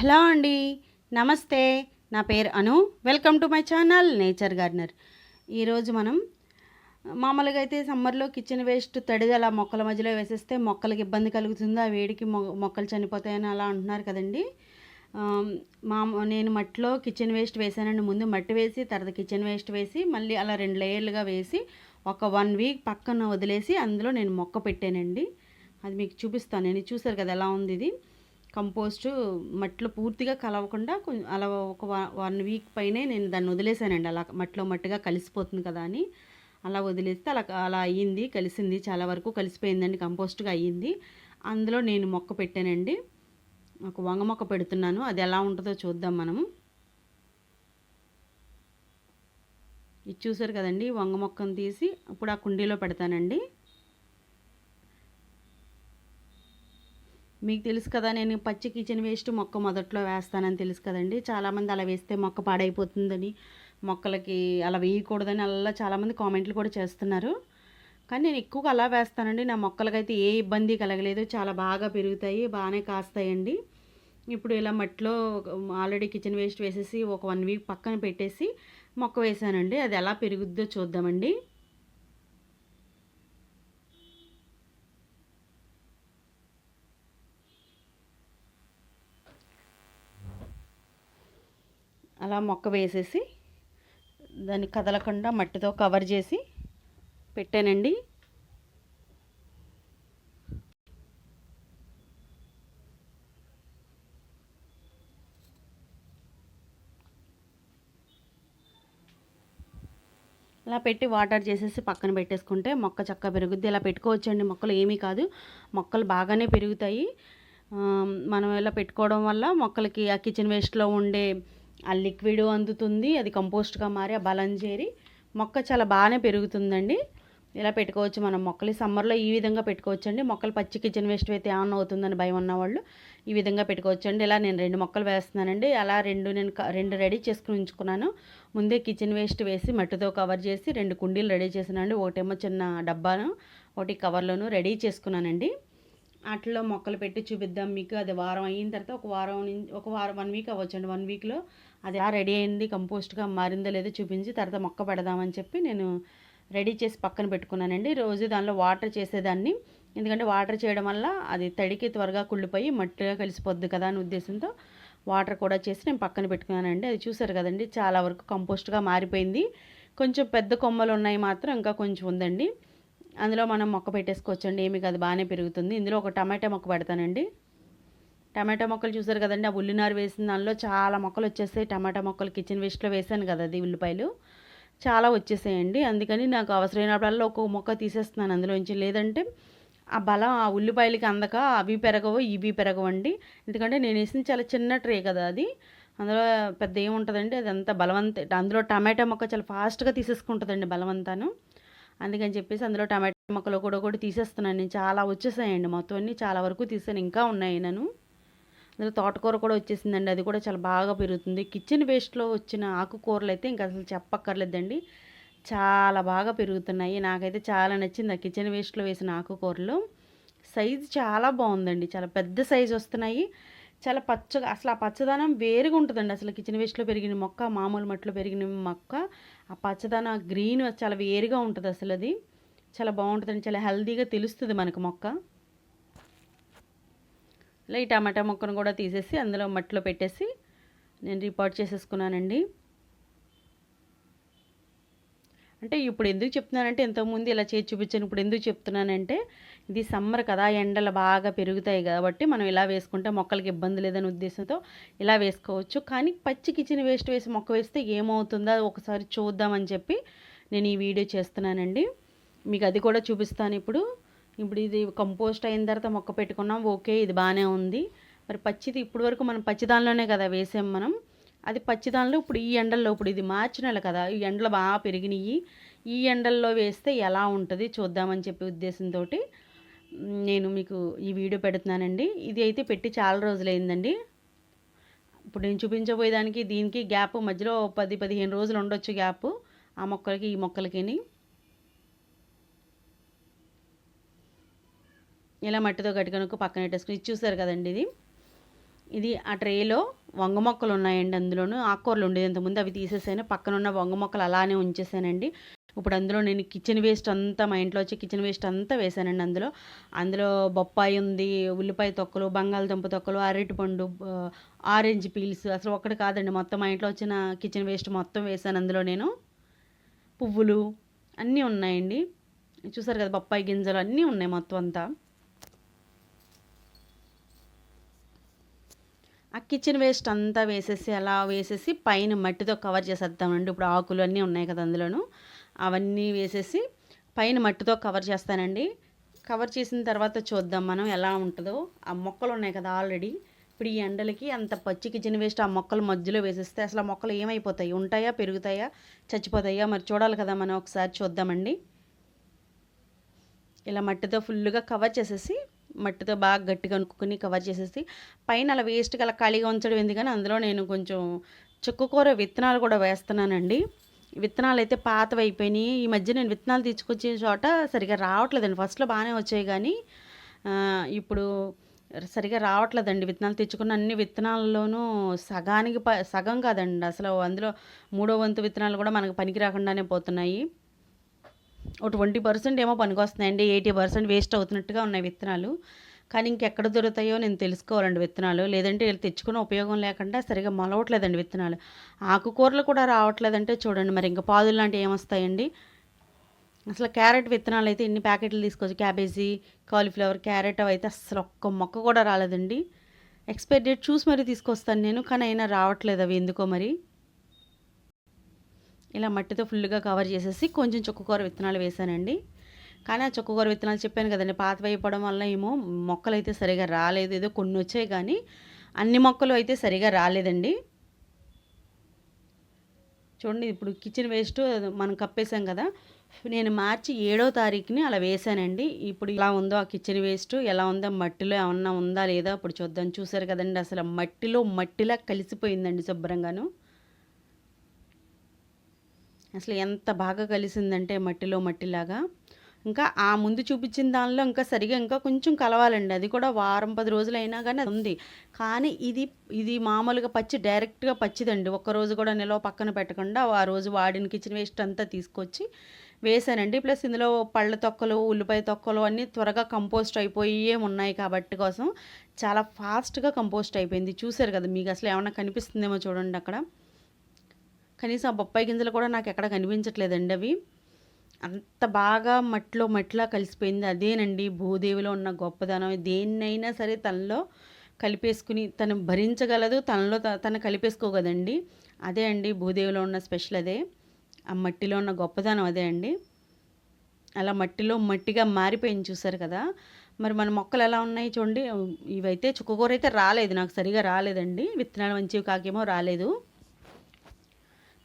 Hello అండి. నమస్తే. నా పేరు Anu. Welcome to my channel nature gardener. ఈరోజు మనం మామూలుగా అయితే సమ్మర్లో కిచెన్ వేస్ట్ తడిగా అలా మొక్కల మధ్యలో వేసేస్తే మొక్కలకి ఇబ్బంది కలుగుతుంది? ఆ వేడికి మొ- మొక్కలు చనిపోతాయని అలా అంటున్నారు కదండి. మా నేను మట్టిలో కిచెన్ వేస్ట్ వేసానండి. ముందు మట్టి వేసి తర్వాత కిచెన్ వేస్ట్ వేసి మళ్ళీ అలా రెండు లేయర్లుగా వేసి ఒక వన్ వీక్ పక్కన వదిలేసి అందులో నేను మొక్క పెట్టానండి. అది మీకు చూపిస్తాను. నేను చూసారు కదా ఎలా ఉంది ఇది. కంపోస్ట్ మట్టిలో పూర్తిగా కలవకుండా కొంచెం అలా ఒక వన్ వీక్ పైనే నేను దాన్ని వదిలేసానండి. అలా మట్టిలో మట్టిగా కలిసిపోతుంది కదా అని. అలా వదిలేస్తే అలా అలా అయ్యింది కలిసింది చాలా వరకు కలిసిపోయిందండి కంపోస్ట్గా అయ్యింది. అందులో నేను మొక్క పెట్టానండి. ఒక వంగ మొక్క పెడుతున్నాను. అది ఎలా ఉంటుందో చూద్దాం మనము ఇది చూసారు కదండి వంగ మొక్కను తీసి ఇప్పుడు ఆ కుండీలో పెడతానండి. మీకు తెలుసు కదా నేను పచ్చి కిచెన్ వేస్ట్ మొక్క మొదట్లో వేస్తానని తెలుసు కదండి. చాలామంది అలా వేస్తే మొక్క పాడైపోతుందని మొక్కలకి అలా వేయకూడదని అలా చాలామంది కామెంట్లు కూడా చేస్తున్నారు. కానీ నేను ఎక్కువగా అలా వేస్తానండి. నా మొక్కలకైతే ఏ ఇబ్బంది కలగలేదు. చాలా బాగా పెరుగుతాయి బాగానే కాస్తాయండి. ఇప్పుడు ఇలా మట్టిలో ఆల్రెడీ కిచెన్ వేస్ట్ వేసేసి ఒక వన్ వీక్ పక్కన పెట్టేసి మొక్క వేసానండి. అది ఎలా పెరుగుద్దో చూద్దామండి. అలా మొక్క వేసేసి దాన్ని కదలకుండా మట్టితో కవర్ చేసి పెట్టానండి. ఇలా పెట్టి వాటర్ చేసేసి పక్కన పెట్టేసుకుంటే మొక్క చక్కగా పెరుగుద్ది. ఇలా పెట్టుకోవచ్చండి. మొక్కలు ఏమీ కాదు. మొక్కలు బాగానే పెరుగుతాయి. మనం ఇలా పెట్టుకోవడం వల్ల మొక్కలకి ఆ కిచెన్ వేస్ట్లో ఉండే ఆ లిక్విడ్ అందుతుంది అది కంపోస్ట్గా మారి ఆ బలం చేరి మొక్క చాలా బాగానే పెరుగుతుందండి. ఇలా పెట్టుకోవచ్చు మనం మొక్కలు. సమ్మర్లో ఈ విధంగా పెట్టుకోవచ్చు అండి మొక్కలు పచ్చి కిచెన్ వేస్ట్ అయితే ఏమన్నా అవుతుందని భయం ఉన్నవాళ్ళు ఈ విధంగా పెట్టుకోవచ్చు అండి ఇలా నేను రెండు మొక్కలు వేస్తున్నానండి. అలా రెండు నేను క- రెండు రెడీ చేసుకుని ఉంచుకున్నాను. ముందే కిచెన్ వేస్ట్ వేసి మట్టితో కవర్ చేసి రెండు కుండీలు రెడీ చేసినానండి ఒకటేమో చిన్న డబ్బాను ఒకటి కవర్లోను రెడీ చేసుకున్నానండి. వాటిలో మొక్కలు పెట్టి చూపిద్దాం మీకు. అది వారం అయిన తర్వాత ఒక వారం ఒక వారం వన్ వీక్ అవ్వచ్చండి. వన్ వీక్లో అది ఆ రెడీ అయింది కంపోస్ట్గా మారిందో లేదో చూపించి తర్వాత మొక్క పెడదామని చెప్పి నేను రెడీ చేసి పక్కన పెట్టుకున్నానండి. రోజు దానిలో వాటర్ చేసేదాన్ని. ఎందుకంటే వాటర్ చేయడం వల్ల అది తడికి త్వరగా కుళ్ళిపోయి మట్టిగా కలిసిపోద్ది కదా అనే ఉద్దేశంతో వాటర్ కూడా చేసి నేను పక్కన పెట్టుకున్నానండి. అది చూసారు కదండి చాలా వరకు కంపోస్ట్గా మారిపోయింది. కొంచెం పెద్ద కొమ్మలు ఉన్నాయి మాత్రం ఇంకా కొంచెం ఉందండి. అందులో మనం మొక్క పెట్టేసుకోవచ్చండి. ఏమి కాదు బాగానే పెరుగుతుంది. ఇందులో ఒక టమాటా మొక్క పెడతానండి. టమాటా మొక్కలు చూసారు కదండి ఆ ఉల్లినారు వేసిన దానిలో చాలా మొక్కలు వచ్చేస్తాయి టమాటా మొక్కలు కిచెన్ వేస్ట్లో వేసాను కదా అది ఉల్లిపాయలు. చాలా వచ్చేసాయండి. అందుకని నాకు అవసరమైనప్పుడల్లా ఒక్కొక్క మొక్క తీసేస్తున్నాను అందులోంచి. లేదంటే ఆ బలం ఆ ఉల్లిపాయలకి అందక అవి పెరగవు ఇవి పెరగవండి. ఎందుకంటే నేను వేసిన చాలా చిన్న ట్రే కదా అది. అందులో పెద్ద ఏముంటుందండి అది అంత బలవంత అందులో టమాటా మొక్క చాలా ఫాస్ట్గా తీసేసుకుంటుందండి బలవంతాను. అందుకని చెప్పేసి అందులో టమాటా మొక్కలు కూడా కూడా తీసేస్తున్నాను. నేను చాలా వచ్చేసాయండి మొత్తం అన్నీ. చాలా వరకు తీసాను. ఇంకా ఉన్నాయి నేను అందులో తోటకూర కూడా వచ్చేసిందండి. అది కూడా చాలా బాగా పెరుగుతుంది. కిచెన్ వేస్ట్లో వచ్చిన ఆకుకూరలు అయితే ఇంకా అసలు చెప్పక్కర్లేదండి. చాలా బాగా పెరుగుతున్నాయి. నాకైతే చాలా నచ్చింది ఆ కిచెన్ వేస్ట్లో వేసిన ఆకుకూరలు. సైజు చాలా బాగుందండి. చాలా పెద్ద సైజు వస్తున్నాయి. చాలా పచ్చగా అసలు ఆ పచ్చదనం వేరుగా ఉంటుందండి. అసలు కిచెన్ వేస్ట్లో పెరిగిన మొక్క మామూలు మట్టిలో పెరిగిన మొక్క ఆ పచ్చదనం గ్రీన్ చాలా వేరుగా ఉంటుంది అసలు అది. చాలా బాగుంటుందండి. చాలా హెల్తీగా తెలుస్తుంది మనకు మొక్క. ఇలా ఈ టమాటా ముక్కను కూడా తీసేసి అందులో మట్టిలో పెట్టేసి నేను రిపోర్ట్ చేసేసుకున్నానండి. అంటే ఇప్పుడు ఎందుకు చెప్తున్నానంటే ఇంతకుముందు ఇలా చేసి చూపించాను ఇప్పుడు ఎందుకు చెప్తున్నానంటే ఇది సమ్మర్ కదా ఎండలు బాగా పెరుగుతాయి కాబట్టి మనం ఇలా వేసుకుంటే మొక్కలకి ఇబ్బంది లేదనే ఉద్దేశంతో ఇలా వేసుకోవచ్చు. కానీ పచ్చి కిచెన్ వేస్ట్ వేసి మొక్క వేస్తే ఏమవుతుందో అది ఒకసారి చూద్దామని చెప్పి నేను ఈ వీడియో చేస్తున్నానండి. మీకు అది కూడా చూపిస్తాను ఇప్పుడు. ఇప్పుడు ఇది కంపోస్ట్ అయిన తర్వాత మొక్క పెట్టుకున్నాం. ఓకే ఇది బాగానే ఉంది. మరి పచ్చిది ఇప్పుడు వరకు మనం పచ్చిదానిలోనే కదా వేసాం మనం. అది పచ్చిదానిలో ఇప్పుడు ఈ ఎండల్లో ఇప్పుడు ఇది మార్చి నెల కదా ఈ ఎండలు బాగా పెరిగినాయి ఈ ఎండల్లో వేస్తే ఎలా ఉంటుంది చూద్దామని చెప్పి ఉద్దేశంతో నేను మీకు ఈ వీడియో పెడుతున్నానండి. ఇది అయితే పెట్టి చాలా రోజులైందండి. ఇప్పుడు నేను చూపించబోయేదానికి దీనికి గ్యాప్ మధ్యలో పది పదిహేను రోజులు ఉండొచ్చు గ్యాప్ ఆ మొక్కలకి ఈ మొక్కలకి ఇలా మట్టితో గట్టికనుక్కు పక్కన పెట్టేసుకుని ఇది చూసారు కదండి ఇది? ఇది ఆ ట్రేలో వంగ మొక్కలు ఉన్నాయండి అందులోను. ఆకుకూరలు ఉండేది ఇంతకుముందు అవి తీసేసాను. పక్కన ఉన్న వంగ మొక్కలు అలానే ఉంచేసానండి. ఇప్పుడు అందులో నేను కిచెన్ వేస్ట్ అంతా మా ఇంట్లో వచ్చి కిచెన్ వేస్ట్ అంతా వేసానండి అందులో. అందులో బొప్పాయి ఉంది ఉల్లిపాయ తొక్కలు బంగాళదుంప తొక్కలు అరటిపండు ఆరెంజ్ పీల్స్. అసలు ఒక్కటి కాదండి. మొత్తం మా ఇంట్లో వచ్చిన కిచెన్ వేస్ట్ మొత్తం వేసాను అందులో నేను. పువ్వులు అన్నీ ఉన్నాయండి. చూసారు కదా బొప్పాయి గింజలు అన్నీ ఉన్నాయి మొత్తం అంతా. ఆ కిచెన్ వేస్ట్ అంతా వేసేసి అలా వేసేసి పైన మట్టితో కవర్ చేసేద్దామండి ఇప్పుడు ఆకులు అన్నీ ఉన్నాయి కదా అందులోను. అవన్నీ వేసేసి పైన మట్టితో కవర్ చేస్తానండి. కవర్ చేసిన తర్వాత చూద్దాం మనం ఎలా ఉంటుందో. ఆ మొక్కలు ఉన్నాయి కదా ఆల్రెడీ ఇప్పుడు ఈ ఎండలకి అంత పచ్చి కిచెన్ వేస్ట్ ఆ మొక్కలు మధ్యలో వేసేస్తే అసలు ఆ మొక్కలు ఏమైపోతాయి? ఉంటాయా? పెరుగుతాయా? చచ్చిపోతాయా? మరి చూడాలి కదా మనం ఒకసారి చూద్దామండి. ఇలా మట్టితో ఫుల్గా కవర్ చేసేసి మట్టితో బాగా గట్టిగా అనుకుని కవర్ చేసేసి పైన అలా వేస్ట్గా అలా ఖాళీగా ఉంచడం ఎందుకని అందులో నేను కొంచెం చుక్కకూర విత్తనాలు కూడా వేస్తున్నానండి. విత్తనాలు అయితే పాతవి అయిపోయినాయి. ఈ మధ్య నేను విత్తనాలు తీసుకొచ్చిన చోట సరిగా రావట్లేదండి. ఫస్ట్లో బాగానే వచ్చాయి కానీ ఇప్పుడు సరిగా రావట్లేదండి. విత్తనాలు తెచ్చుకున్న అన్ని విత్తనాల్లోనూ సగానికి ప సగం కాదండి. అసలు అందులో మూడో వంతు విత్తనాలు కూడా మనకు పనికి రాకుండానే పోతున్నాయి. ఒక ట్వంటీ పర్సెంట్ ఏమో పనికొస్తున్నాయండి ఎయిటీ పర్సెంట్ వేస్ట్ అవుతున్నట్టుగా ఉన్నాయి విత్తనాలు. కానీ ఇంకెక్కడ దొరుకుతాయో నేను తెలుసుకోవాలండి విత్తనాలు. లేదంటే వీళ్ళు తెచ్చుకున్న ఉపయోగం లేకుండా సరిగా మొలవట్లేదండి విత్తనాలు. ఆకుకూరలు కూడా రావట్లేదంటే చూడండి మరి ఇంకా పాదులు లాంటివి ఏమొస్తాయండి? అసలు క్యారెట్ విత్తనాలు అయితే ఇన్ని ప్యాకెట్లు తీసుకోవచ్చు? క్యాబేజీ కాలీఫ్లవర్ క్యారెట్ అవి అయితే అసలు ఒక్క మొక్క కూడా రాలేదండి. ఎక్స్పైరీ డేట్ చూసి మరీ తీసుకొస్తాను నేను కానీ అయినా రావట్లేదు అవి ఎందుకో మరి. ఇలా మట్టితో ఫుల్గా కవర్ చేసేసి కొంచెం చుక్కకూర విత్తనాలు వేసానండి కానీ ఆ చుక్కకూర విత్తనాలు చెప్పాను కదండి పాత అయిపోవడం వల్ల ఏమో మొక్కలు అయితే సరిగా రాలేదు ఏదో కొన్ని వచ్చాయి కానీ అన్ని మొక్కలు అయితే సరిగా రాలేదండి. చూడండి ఇప్పుడు కిచెన్ వేస్ట్ మనం కప్పేసాం కదా నేను మార్చి ఏడో తారీఖుని అలా వేసానండి ఇప్పుడు ఎలా ఉందో ఆ కిచెన్ వేస్ట్ ఎలా ఉందో మట్టిలో ఏమన్నా ఉందా లేదా ఇప్పుడు చూద్దాం. చూసారు కదండి అసలు మట్టిలో మట్టిలా కలిసిపోయిందండి శుభ్రంగాను. అసలు ఎంత బాగా కలిసిందంటే మట్టిలో మట్టిలాగా. ఇంకా ఆ ముందు చూపించిన దానిలో ఇంకా సరిగా ఇంకా కొంచెం కలవాలండి. అది కూడా వారం పది రోజులు అయినా కానీ అది ఉంది. కానీ ఇది ఇది మామూలుగా పచ్చి డైరెక్ట్గా పచ్చిదండి. ఒక్క రోజు కూడా నిలవ పక్కన పెట్టకుండా ఆ రోజు వాడిన కిచెన్ వేస్ట్ అంతా తీసుకొచ్చి వేసానండి. ప్లస్ ఇందులో పళ్ళ తొక్కలు ఉల్లిపాయ తొక్కలు అన్నీ త్వరగా కంపోస్ట్ అయిపోయే ఉన్నాయి కాబట్టి కోసం. చాలా ఫాస్ట్గా కంపోస్ట్ అయిపోయింది. చూశారు కదా మీకు అసలు ఏమైనా కనిపిస్తుందేమో చూడండి అక్కడ. కనీసం ఆ బొప్పాయి గింజలు కూడా నాకు ఎక్కడ కనిపించట్లేదండి అవి. అంత బాగా మట్టిలో మట్టిలా కలిసిపోయింది. అదేనండి భూదేవిలో ఉన్న గొప్పదనం. దేన్నైనా సరే తనలో కలిపేసుకుని తను భరించగలదు తనలో త- తను కలిపేసుకోగదండి. అదే అండి భూదేవిలో ఉన్న స్పెషల్ అదే. ఆ మట్టిలో ఉన్న గొప్పదనం అదే అండి. అలా మట్టిలో మట్టిగా మారిపోయింది చూసారు కదా. మరి మన మొక్కలు ఎలా ఉన్నాయి చూడండి. ఇవైతే చుక్కకూర అయితే రాలేదు నాకు సరిగా రాలేదండి. విత్తనాలు మంచివి కాకేమో రాలేదు.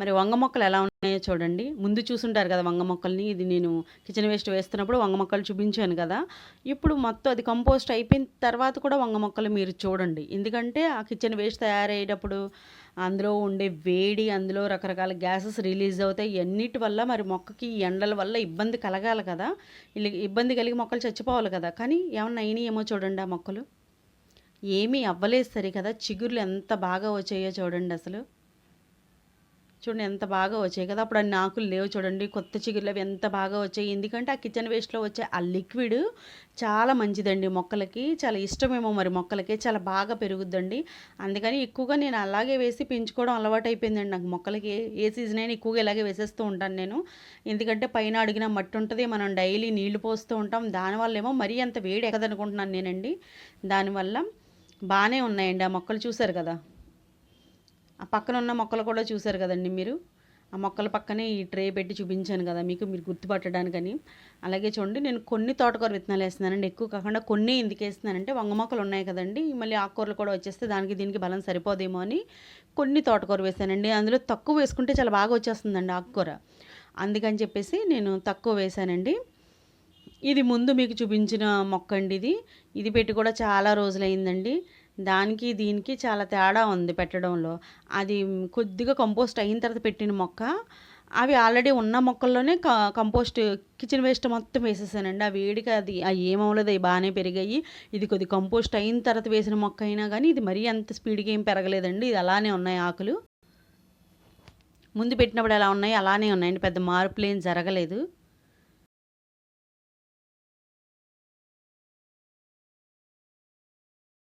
మరి వంగ మొక్కలు ఎలా ఉన్నాయో చూడండి. ముందు చూసుంటారు కదా వంగ మొక్కల్ని. ఇది నేను కిచెన్ వేస్ట్ వేస్తున్నప్పుడు వంగ మొక్కలు చూపించాను కదా. ఇప్పుడు మొత్తం అది కంపోస్ట్ అయిపోయిన తర్వాత కూడా వంగ మొక్కలు మీరు చూడండి. ఎందుకంటే ఆ కిచెన్ వేస్ట్ తయారయ్యేటప్పుడు అందులో ఉండే వేడి అందులో రకరకాల గ్యాసెస్ రిలీజ్ అవుతాయి. అన్నిటి వల్ల మరి మొక్కకి ఎండల వల్ల ఇబ్బంది కలగాలి కదా. ఇబ్బంది కలిగి మొక్కలు చచ్చిపోవాలి కదా. కానీ ఏమన్నా అయినాయి ఏమో చూడండి ఆ మొక్కలు. ఏమీ అవ్వలేదు సరే కదా చిగుర్లు ఎంత బాగా వచ్చాయో చూడండి అసలు. చూడండి ఎంత బాగా వచ్చాయి కదా. అప్పుడు అన్ని ఆకులు లేవు చూడండి. కొత్త చిగుర్లు అవి ఎంత బాగా వచ్చాయి. ఎందుకంటే ఆ కిచెన్ వేస్ట్లో వచ్చే ఆ లిక్విడ్ చాలా మంచిదండి మొక్కలకి. చాలా ఇష్టమేమో మరి మొక్కలకి. చాలా బాగా పెరుగుద్దండి. అందుకని ఎక్కువగా నేను అలాగే వేసి పెంచుకోవడం అలవాటు అయిపోయిందండి నాకు మొక్కలకి. ఏ సీజన్ అయినా ఎక్కువగా ఇలాగే వేసేస్తూ ఉంటాను నేను. ఎందుకంటే పైన అడిగిన మట్టి ఉంటుంది. మనం డైలీ నీళ్ళు పోస్తూ ఉంటాం. దానివల్ల ఏమో మరీ అంత వేడి ఎక్కదనుకుంటున్నాను నేనండి. దానివల్ల బాగానే ఉన్నాయండి ఆ మొక్కలు చూసారు కదా. ఆ పక్కన ఉన్న మొక్కలు కూడా చూశారు కదండి మీరు? ఆ మొక్కల పక్కనే ఈ ట్రే పెట్టి చూపించాను కదా మీకు మీరు గుర్తుపట్టడానికని. అలాగే చూడండి నేను కొన్ని తోటకూర విత్తనాలు వేస్తున్నానండి ఎక్కువ కాకుండా కొన్ని ఎందుకు వేస్తున్నానంటే వంగ మొక్కలు ఉన్నాయి కదండి మళ్ళీ ఆకుకూరలు కూడా వచ్చేస్తే దానికి దీనికి బలం సరిపోదేమో అని కొన్ని తోటకూర వేసానండి. అందులో తక్కువ వేసుకుంటే చాలా బాగా వచ్చేస్తుందండి ఆకుకూర. అందుకని చెప్పేసి నేను తక్కువ వేసానండి. ఇది ముందు మీకు చూపించిన మొక్క అండి ఇది. ఇది పెట్టి కూడా చాలా రోజులైందండి. దానికి దీనికి చాలా తేడా ఉంది పెట్టడంలో. అది కొద్దిగా కంపోస్ట్ అయిన తర్వాత పెట్టిన మొక్క అవి ఆల్రెడీ ఉన్న మొక్కల్లోనే కంపోస్ట్ కిచెన్ వేస్ట్ మొత్తం వేసేసానండి. ఆ వేడికి అది అవి ఏమవలేదు అవి బాగానే పెరిగాయి. ఇది కొద్ది కంపోస్ట్ అయిన తర్వాత వేసిన మొక్క అయినా కానీ ఇది మరీ అంత స్పీడ్గా ఏం పెరగలేదండి. ఇది అలానే ఉన్నాయి ఆకులు. ముందు పెట్టినప్పుడు ఎలా ఉన్నాయి? అలానే ఉన్నాయండి. పెద్ద మార్పులు ఏం జరగలేదు.